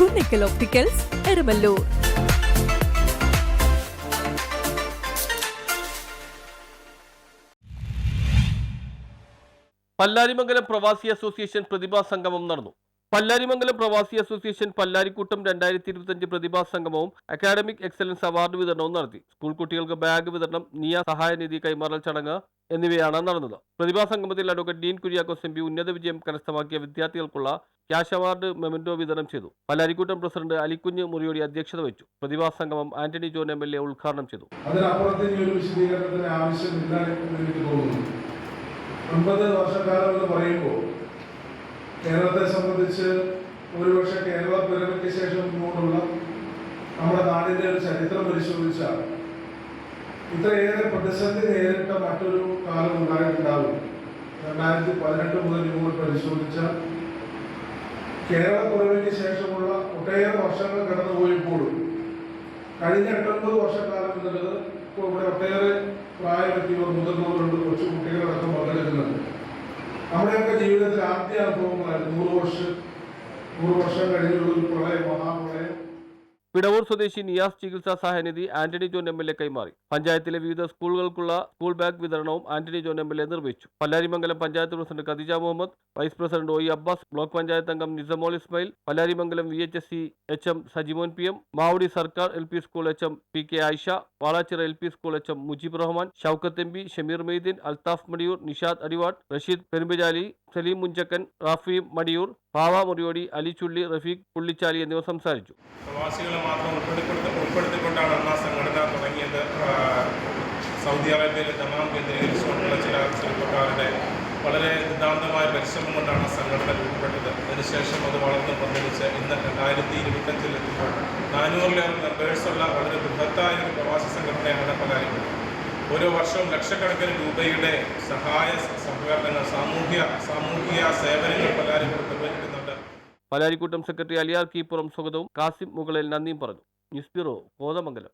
Kunnickal opticals Erumalloor Pallarimangalam പ്രവാസി association പ്രതിഭാ സംഗമം നടന്നു. പല്ലാരിമംഗലം പ്രവാസി അസോസിയേഷൻ പല്ലാരിക്കൂട്ടം രണ്ടായിരത്തി ഇരുപത്തിയഞ്ച് പ്രതിഭാ സംഗമവും അക്കാഡമിക് എക്സലൻസ് അവാർഡ് വിതരണവും നടത്തി. സ്കൂൾ കുട്ടികൾക്ക് ബാഗ് വിതരണം നിയ സഹായനിധി കൈമാറൽ ചടങ്ങ് എന്നിവയാണ് നടന്നത്. പ്രതിഭാ സംഗമത്തിൽ advocate Dean Kuriakose M P ഉന്നത വിജയം കരസ്ഥമാക്കിയ വിദ്യാർത്ഥികൾക്കുള്ള ക്യാഷ് അവാർഡ് മെമന്റോ വിതരണം ചെയ്തു. പലരിക്കൂട്ടം പ്രസിഡന്റ് അലിക്കുഞ്ഞ് മുറിയോടി അധ്യക്ഷത വഹിച്ചു. പ്രതിഭാ സംഗമം Antony John M L A ഉദ്ഘാടനം ചെയ്തു. ഒൻപത് വർഷക്കാലം എന്ന് പറയുമ്പോൾ കേരളത്തെ സംബന്ധിച്ച് ഒരുപക്ഷെ കേരള പുരമയ്ക്ക് ശേഷം മുന്നോട്ടുള്ള നമ്മുടെ നാടിന്റെ ഒരു ചരിത്രം പരിശോധിച്ചാൽ ഇത്രയേറെ പ്രതിസന്ധി നേരിട്ട മറ്റൊരു കാലം ഉണ്ടായിട്ടുണ്ടാവും. രണ്ടായിരത്തി പതിനെട്ട് മുതൽ ഇങ്ങോട്ട് പരിശോധിച്ചാൽ കേരള പിറവിക്ക് ശേഷമുള്ള ഒട്ടേറെ വർഷങ്ങൾ കടന്നുപോയപ്പോഴും കഴിഞ്ഞ എട്ടൊൻപത് വർഷക്കാലം എന്നുള്ളത് ഇപ്പോൾ ഇവിടെ ഒട്ടേറെ പ്രായമെത്തിയവർ മുതിർന്നവരുണ്ട് കൊച്ചു കുട്ടികളടക്കം പങ്കെടുക്കുന്നുണ്ട്. നമ്മുടെയൊക്കെ ജീവിതത്തിൽ ആദ്യ അനുഭവങ്ങളായിരുന്നു നൂറ് വർഷം നൂറ് വർഷം കഴിഞ്ഞുള്ള ഒരു പ്രളയം മഹാപ്രളയം പിടവൂർ സ്വദേശി നിയാസ് ചികിത്സാ സഹായനിധി Antony John M L A കൈമാറി. പഞ്ചായത്തിലെ വിവിധ സ്കൂളുകൾക്കുള്ള സ്കൂൾ ബാഗ് വിതരണവും Antony John M L A നിർവഹിച്ചു. Pallarimangalam panchayat president Khadeeja Muhammad vice president O E Abbas block panchayat അംഗം Nisamol Ismail Pallarimangalam V H S C H M Sajimon P M Mavudi സർക്കാർ L P school H M P K Ayisha Valachira L P school H M Mujeeb Rahman Shoukath M P Shameer Maideen Althaf Madiyoor Nishad Adivad Rasheed Perumbajali Saleem Munjakkan Rafi Madiyoor പാവ മുറിയോടി അലിച്ചുള്ളി ചുള്ളി റഫീഖ് പുള്ളിച്ചാലി എന്നിവർ സംസാരിച്ചു. പ്രവാസികളെ മാത്രം ഉൾപ്പെടുത്തി ഉൾപ്പെടുത്തിക്കൊണ്ടാണ് ആ സംഘടന തുടങ്ങിയത്. സൗദി അറേബ്യയിലെ ദമാം കേന്ദ്രീകരിച്ചുകൊണ്ടുള്ള ചില ചെറുപ്പക്കാരുടെ വളരെ സിദ്ധാന്തമായ പരിശ്രമം കൊണ്ടാണ് ആ സംഘടന രൂപപ്പെട്ടത്. അതിനുശേഷം അത് വളർന്ന് പന്തലിച്ച് ഇന്ന് രണ്ടായിരത്തി ഇരുപത്തഞ്ചിലെത്തുമ്പോൾ നാനൂറിലേറെ മെമ്പേഴ്സുള്ള വളരെ ബൃഹത്തായ ഒരു പ്രവാസി സംഘടനയാണ് പലാരിക്കുന്നത് ഓരോ വർഷവും ലക്ഷക്കണക്കിന് രൂപയുടെ സഹായ സഹകരണങ്ങൾ സാമൂഹ്യ സാമൂഹ്യ സേവനങ്ങൾ പലാരികൾ നിർവഹിക്കുന്നുണ്ട്. പലാരിക്കൂട്ടം സെക്രട്ടറി അലിയാർ കീപ്പുറം സ്വാഗതവും. കാസിം മുകളിൽ നന്ദിയും പറഞ്ഞു. News bureau Kothamangalam.